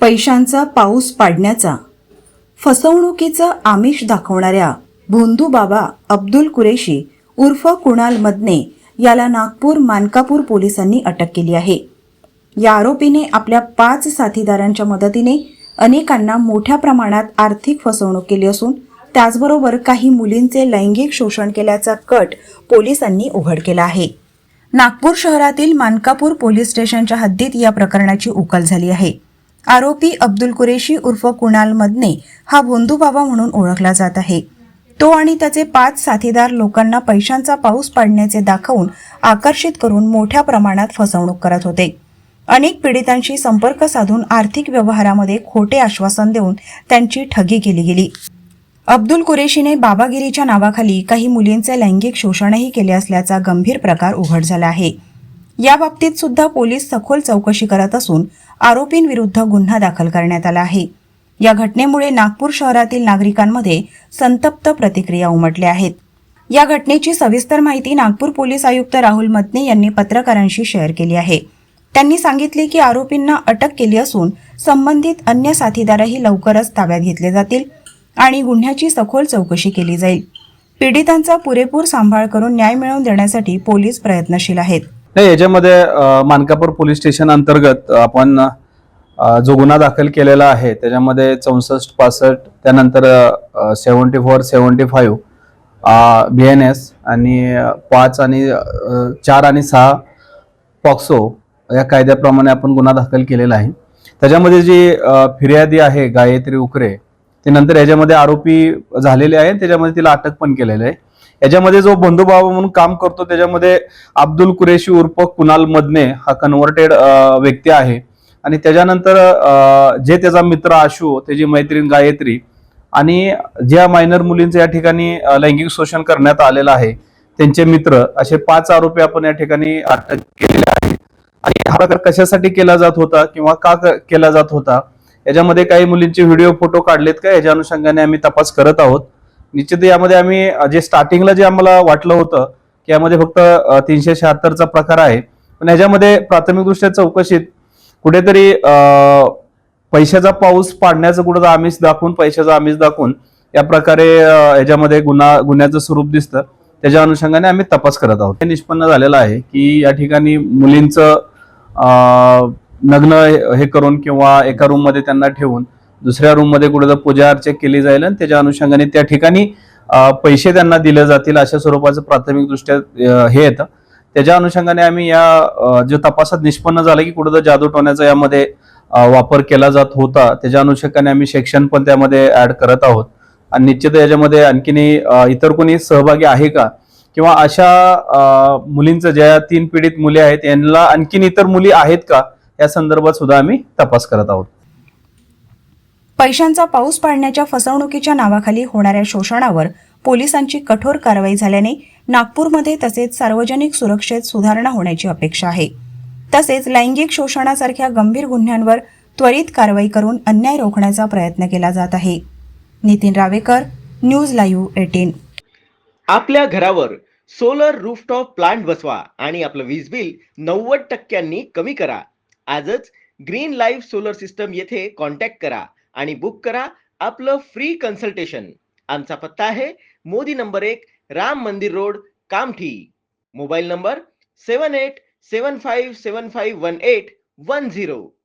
पैशांचा पाऊस पाडण्याचा फसवणुकीचं आमिष दाखवणाऱ्या भोंदू बाबा अब्दुल कुरेशी उर्फ कुणाल मदने याला नागपूर मानकापूर पोलिसांनी अटक केली आहे. या आरोपीने आपल्या पाच साथीदारांच्या मदतीने अनेकांना मोठ्या प्रमाणात आर्थिक फसवणूक केली असून त्याचबरोबर काही मुलींचे लैंगिक शोषण केल्याचा कट पोलिसांनी उघड केला आहे. नागपूर शहरातील मानकापूर पोलीस स्टेशनच्या हद्दीत या प्रकरणाची उकल झाली आहे. आरोपी अब्दुल कुरेशी उर्फ कुणाल मदने हा भोंदूबाबा म्हणून ओळखला जात आहे. तो आणि त्याचे पाच साथीदार लोकांना पैशांचा पाऊस पाडण्याचे दाखवून आकर्षित करून मोठ्या प्रमाणात फसवणूक करत होते. अनेक पीडितांशी संपर्क साधून आर्थिक व्यवहारामध्ये खोटे आश्वासन देऊन त्यांची ठगी केली गेली. अब्दुल कुरेशीने बाबागिरीच्या नावाखाली काही मुलींचे लैंगिक शोषणही केले असल्याचा गंभीर प्रकार उघड झाला आहे. या बाबतीत सुद्धा पोलीस सखोल चौकशी करत असून आरोपींविरुद्ध गुन्हा दाखल करण्यात आला आहे. या घटनेमुळे नागपूर शहरातील नागरिकांमध्ये संतप्त प्रतिक्रिया उमटल्या आहेत. या घटनेची सविस्तर माहिती नागपूर पोलीस आयुक्त राहुल मदने यांनी पत्रकारांशी शेअर केली आहे. त्यांनी सांगितले की आरोपींना अटक केली असून संबंधित अन्य साथीदारही लवकरच ताब्यात घेतले जातील आणि गुन्ह्याची सखोल चौकशी केली जाईल. पीडितांचा पुरेपूर सांभाळ करून न्याय मिळवून देण्यासाठी पोलीस प्रयत्नशील आहेत. नाही याच्यामध्ये मानकापूर पोलीस स्टेशन अंतर्गत आपण जो गुन्हा दाखल केलेला आहे त्याच्यामध्ये चौसष्ट पासष्ट त्यानंतर seventy four seventy five B N S आणि पाच आणि चार आणि सहा पॉक्सो या कायद्याप्रमाणे आपण गुन्हा दाखल केलेला आहे. त्याच्यामध्ये जी फिर्यादी आहे गायत्री उकरे ते नंतर याच्यामध्ये आरोपी झालेले आहे त्याच्यामध्ये तिला अटक पण केलेलं आहे. याच्यामध्ये जो बंधुभाव म्हणून काम करतो त्याच्यामध्ये अब्दुल कुरेशी उर्फ कुणाल मदने हा कन्व्हर्टेड व्यक्ती आहे. आणि त्याच्यानंतर जे त्याचा मित्र आशू त्याची मैत्रीण गायत्री आणि ज्या मायनर मुलींचं या ठिकाणी लैंगिक शोषण करण्यात आलेलं आहे त्यांचे मित्र असे पाच आरोपी आपण या ठिकाणी अटक केलेले आहे. आणि हा प्रकार कशासाठी केला जात होता किंवा का केला जात होता याच्यामध्ये काही मुलींचे व्हिडिओ फोटो काढलेत का याच्या अनुषंगाने आम्ही तपास करत आहोत. निश्चित यामध्ये आम्ही जे स्टार्टिंगला जे आम्हाला वाटलं होतं की यामध्ये फक्त तीनशे शहात्तरचा प्रकार आहे पण याच्यामध्ये प्राथमिकदृष्ट्या चौकशीत कुठेतरी पैशाचा पाऊस पाडण्याचं कुठं आमिष दाखवून पैशाचा आमिष दाखवून या प्रकारे याच्यामध्ये गुन्हा गुन्ह्याचं स्वरूप दिसतं. त्याच्या अनुषंगाने आम्ही तपास करत आहोत. हे निष्पन्न झालेलं आहे की या ठिकाणी मुलींचं नग्न हे करून किंवा एका रूममध्ये त्यांना ठेवून दुसऱ्या रूममध्ये कुठे पूजा अर्चा केली जाईल आणि त्याच्या अनुषंगाने त्या ठिकाणी पैसे त्यांना दिले जातील अशा स्वरूपाचं प्राथमिकदृष्ट्या दृष्ट्या हे येतं. त्याच्या अनुषंगाने आम्ही या जो तपासात निष्पन्न झालं की कुठं जादू टोण्याचा यामध्ये वापर केला जात होता त्याच्या अनुषंगाने आम्ही सेक्शन पण त्यामध्ये ऍड करत आहोत. आणि निश्चित याच्यामध्ये आणखीनही इतर कोणी सहभागी आहे का? किंवा अशा मुलींचं ज्या तीन पीडित मुली आहेत यांना आणखीन इतर मुली आहेत का? या संदर्भात सुद्धा आम्ही तपास करत आहोत. पैशांचा पाऊस पाडण्याच्या फसवणुकीच्या नावाखाली होणाऱ्या शोषणावर पोलिसांची कठोर कारवाई झाल्याने नागपूरमध्ये तसेच सार्वजनिक सुरक्षेत सुधारणा होण्याची अपेक्षा आहे. तसेच लैंगिक शोषणासारख्या गंभीर गुन्ह्यांवर त्वरित कारवाई करून अन्याय रोखण्याचा प्रयत्न केला जात आहे. Nitin Ravekar news live eighteen. आपल्या घरावर सोलर रूफटॉप प्लांट बसवा आणि आपलं वीज बिल नव्वद टक्क्यांनी कमी करा. आजच ग्रीन लाईफ सोलर सिस्टम येथे कॉन्टॅक्ट करा. आणि बुक करा. आपलं फ्री कन्सल्टेशन आमचा पत्ता आहे मोदी नंबर एक Ram Mandir road Kamthi. Mobile number seven eight seven five seven five one eight one zero